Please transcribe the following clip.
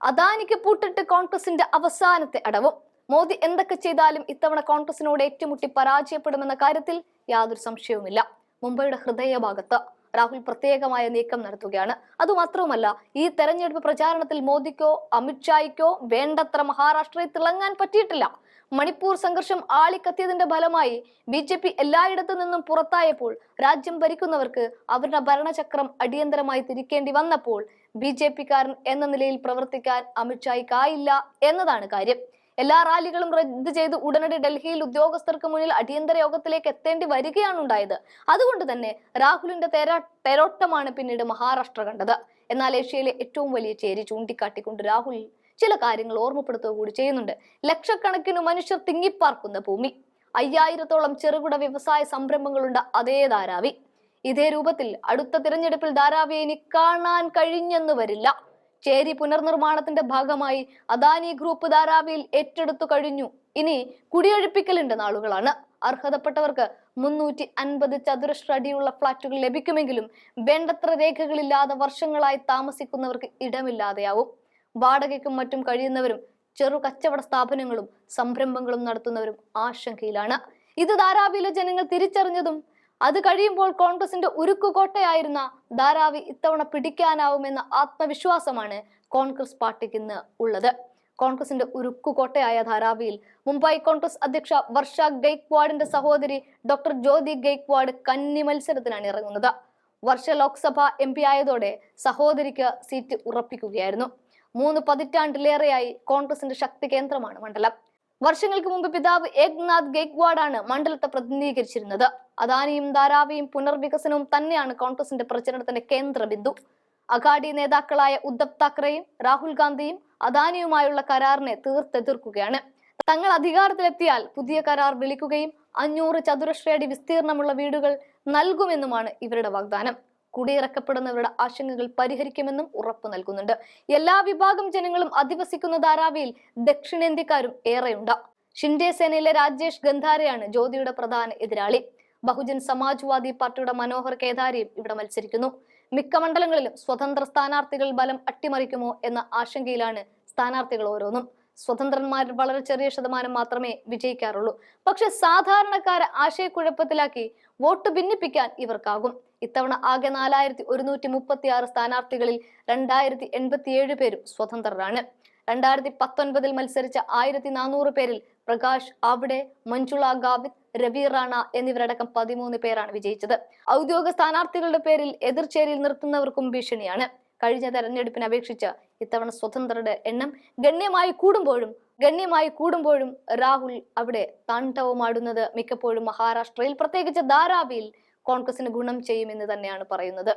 അദാനിക്ക് പൂട്ടിട്ട് കോൺഗ്രസിന്റെ അവസാനത്തെ അടവും. മോദി എന്തൊക്കെ ചെയ്താലും ഇത്തവണ കോൺഗ്രസിനോട് ഏറ്റുമുട്ടി പരാജയപ്പെടുമെന്ന കാര്യത്തിൽ യാതൊരു സംശയവുമില്ല. മുംബൈയുടെ ഹൃദയഭാഗത്ത് രാഹുൽ പ്രത്യേകമായ നീക്കം നടത്തുകയാണ്. അതുമാത്രവുമല്ല ഈ തെരഞ്ഞെടുപ്പ് പ്രചാരണത്തിൽ മോദിക്കോ അമിത്ഷായ്ക്കോ വേണ്ടത്ര മഹാരാഷ്ട്രയിൽ തിളങ്ങാൻ പറ്റിയിട്ടില്ല. മണിപ്പൂർ സംഘർഷം ആളിക്കത്തിയതിന്റെ ഫലമായി ബി ജെ പി എല്ലായിടത്തു നിന്നും പുറത്തായപ്പോൾ രാജ്യം ഭരിക്കുന്നവർക്ക് അവരുടെ ഭരണചക്രം അടിയന്തരമായി തിരിക്കേണ്ടി വന്നപ്പോൾ ബി ജെ പിക്കാരൻ എന്ന നിലയിൽ പ്രവർത്തിക്കാൻ അമിത്ഷായ്ക്കായില്ല എന്നതാണ് കാര്യം. എല്ലാ റാലികളും റദ്ദ് ചെയ്ത് ഉടനടി ഡൽഹിയിൽ ഉദ്യോഗസ്ഥർക്ക് മുന്നിൽ അടിയന്തര യോഗത്തിലേക്ക് എത്തേണ്ടി വരികയാണ് ഉണ്ടായത് അതുകൊണ്ട് തന്നെ രാഹുലിന്റെ തെര തെരോട്ടമാണ് പിന്നീട് മഹാരാഷ്ട്ര കണ്ടത്. എന്നാൽ ഏഷ്യയിലെ ഏറ്റവും വലിയ ചേരി ചൂണ്ടിക്കാട്ടിക്കൊണ്ട് രാഹുൽ ചില കാര്യങ്ങൾ ഓർമ്മപ്പെടുത്തുക കൂടി ചെയ്യുന്നുണ്ട്. ലക്ഷക്കണക്കിന് മനുഷ്യർ തിങ്ങിപ്പാർക്കുന്ന ഭൂമി. അയ്യായിരത്തോളം ചെറുകിട വ്യവസായ സംരംഭങ്ങളുണ്ട് അതേ ധാരാവി. ഇതേ രൂപത്തിൽ അടുത്ത തിരഞ്ഞെടുപ്പിൽ ധാരാവിയെ ഇനി കാണാൻ കഴിഞ്ഞെന്ന് വരില്ല. ചേരി പുനർനിർമ്മാണത്തിന്റെ ഭാഗമായി അദാനി ഗ്രൂപ്പ് ധാരാവിയിൽ ഏറ്റെടുത്തു കഴിഞ്ഞു. ഇനി കുടിയൊഴിപ്പിക്കലിന്റെ നാളുകളാണ്. അർഹതപ്പെട്ടവർക്ക് മുന്നൂറ്റി അൻപത് ചതുരശ്ര അടിയുള്ള ഫ്ളാറ്റുകൾ ലഭിക്കുമെങ്കിലും വേണ്ടത്ര രേഖകളില്ലാതെ വർഷങ്ങളായി താമസിക്കുന്നവർക്ക് ഇടമില്ലാതെയാവും. വാടകയ്ക്കും മറ്റും കഴിയുന്നവരും ചെറു കച്ചവട സ്ഥാപനങ്ങളും സംരംഭങ്ങളും നടത്തുന്നവരും ആശങ്കയിലാണ്. ഇത് ധാരാവിയിലെ ജനങ്ങൾ തിരിച്ചറിഞ്ഞതും അത് കഴിയുമ്പോൾ കോൺഗ്രസിന്റെ ഉരുക്കുകോട്ടയായിരുന്ന ധാരാവി ഇത്തവണ പിടിക്കാനാവുമെന്ന ആത്മവിശ്വാസമാണ് കോൺഗ്രസ് പാർട്ടിക്ക് ഇന്ന് ഉള്ളത്. കോൺഗ്രസിന്റെ ഉരുക്കുകോട്ടയായ ധാരാവിയിൽ മുംബൈ കോൺഗ്രസ് അധ്യക്ഷ വർഷ ഗെയ്ക്വാഡിന്റെ സഹോദരി ഡോക്ടർ ജ്യോതി ഗെയ്ക്വാഡ് കന്നി മത്സരത്തിനാണ് ഇറങ്ങുന്നത്. വർഷ ലോക്സഭ എം പി ആയതോടെ സഹോദരിക്ക് സീറ്റ് ഉറപ്പിക്കുകയായിരുന്നു. മൂന്ന് പതിറ്റാണ്ടിലേറെയായി കോൺഗ്രസിന്റെ ശക്തി കേന്ദ്രമാണ് മണ്ഡലം. വർഷങ്ങൾക്ക് മുമ്പ് പിതാവ് ഏക്നാഥ് ഗെയ്ക്വാഡാണ് മണ്ഡലത്തെ പ്രതിനിധീകരിച്ചിരുന്നത്. അദാനിയും ധാരാവിയും പുനർവികസനവും തന്നെയാണ് കോൺഗ്രസിന്റെ പ്രചരണത്തിന്റെ കേന്ദ്ര ബിന്ദു അഗാഡി നേതാക്കളായ ഉദ്ധവ് താക്കറെയും രാഹുൽ ഗാന്ധിയും അദാനിയുമായുള്ള കരാറിനെ തീർത്തെതിർക്കുകയാണ്. തങ്ങൾ അധികാരത്തിലെത്തിയാൽ പുതിയ കരാർ വിളിക്കുകയും അഞ്ഞൂറ് ചതുരശ്രയടി വിസ്തീർണമുള്ള വീടുകൾ നൽകുമെന്നുമാണ് ഇവരുടെ വാഗ്ദാനം. കുടിയിറക്കപ്പെടുന്നവരുടെ ആശങ്കകൾ പരിഹരിക്കുമെന്നും ഉറപ്പു നൽകുന്നുണ്ട്. എല്ലാ വിഭാഗം ജനങ്ങളും അധിവസിക്കുന്ന ധാരാവിയിൽ ദക്ഷിണേന്ത്യക്കാരും ഏറെയുണ്ട്. ഷിൻഡെ സേനയിലെ രാജേഷ് ഗന്ധാരയാണ് ജ്യോതിയുടെ പ്രധാന എതിരാളി. ബഹുജൻ സമാജ്വാദി പാർട്ടിയുടെ മനോഹർ കേദാരിയും ഇവിടെ മത്സരിക്കുന്നു. മിക്ക മണ്ഡലങ്ങളിലും സ്വതന്ത്ര സ്ഥാനാർത്ഥികൾ ബലം അട്ടിമറിക്കുമോ എന്ന ആശങ്കയിലാണ് സ്ഥാനാർത്ഥികൾ ഓരോന്നും. സ്വതന്ത്രന്മാരിൽ വളരെ ചെറിയ ശതമാനം മാത്രമേ വിജയിക്കാറുള്ളൂ. പക്ഷെ സാധാരണക്കാരെ ആശയക്കുഴപ്പത്തിലാക്കി വോട്ട് ഭിന്നിപ്പിക്കാൻ ഇവർക്കാകും. ഇത്തവണ ആകെ നാലായിരത്തി ഒരുന്നൂറ്റി മുപ്പത്തി ആറ് സ്ഥാനാർത്ഥികളിൽ രണ്ടായിരത്തി എൺപത്തിയേഴ് പേരും സ്വതന്ത്രരാണ്. രണ്ടായിരത്തി പത്തൊൻപതിൽ മത്സരിച്ച ആയിരത്തി നാനൂറ് പേരിൽ പ്രകാശ് ആവ്ഡെ മഞ്ജുള ഗാവിത് രവി റാണ എന്നിവരടക്കം പതിമൂന്ന് പേരാണ് വിജയിച്ചത്. ഔദ്യോഗിക സ്ഥാനാർത്ഥികളുടെ പേരിൽ എതിർചേരിയിൽ നിർത്തുന്നവർക്കും ഭീഷണിയാണ്. കഴിഞ്ഞ തെരഞ്ഞെടുപ്പിനെ അപേക്ഷിച്ച് ഇത്തവണ സ്വതന്ത്രരുടെ എണ്ണം ഗണ്യമായി കൂടുമ്പോഴും ഗണ്യമായി കൂടുമ്പോഴും രാഹുൽ അവിടെ താണ്ഡവമാടുന്നത് മിക്കപ്പോഴും മഹാരാഷ്ട്രയിൽ. പ്രത്യേകിച്ച് ധാരാവിയിൽ കോൺഗ്രസിന് ഗുണം ചെയ്യുമെന്ന് തന്നെയാണ് പറയുന്നത്.